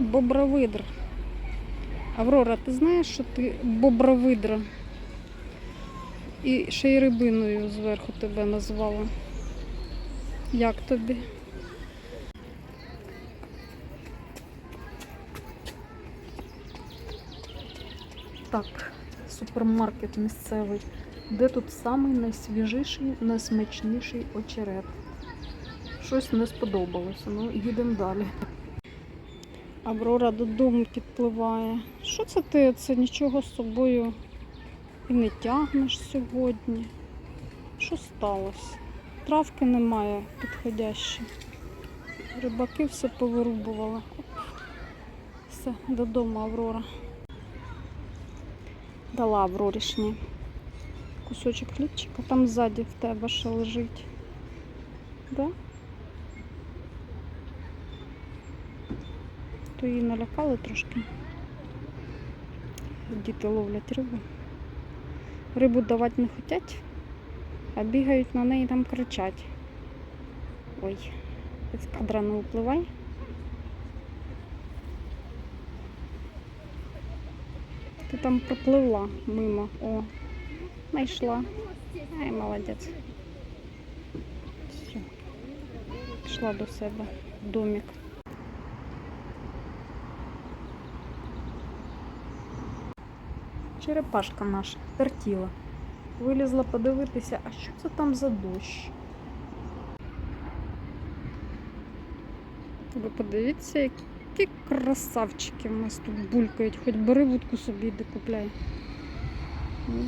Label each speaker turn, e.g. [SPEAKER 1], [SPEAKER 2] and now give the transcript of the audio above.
[SPEAKER 1] бобровидр. Аврора, ти знаєш, що ти бобровидра? І ще й рибиною зверху тебе назвала. Як тобі? Так, супермаркет місцевий. Де тут самий найсвіжіший, найсмачніший очерет? Щось не сподобалося. Ну, їдемо далі. Аврора додому підпливає. Що це ти? Це нічого з собою і не тягнеш сьогодні. Що сталося? Травки немає підходящі. Рибаки все повирубували. Все, додому Аврора. Дала Аврорішні. Кусочок хлібчика там ззаді в тебе ще лежить. Да? То її налякали трошки. Діти ловлять рибу. Рибу давати не хочуть, а бігають на неї там кричать. Ой, з кадра не впливай. Ти там пропливла мимо. О, знайшла. Ай, молодець. Все. Пішла до себе в домик. Черепашка наша тертіла. Вилізла подивитися, а що це там за дощ? Ви подивіться, які красавчики в нас тут булькають. Хоч бери вудку собі іди купляй. Ну,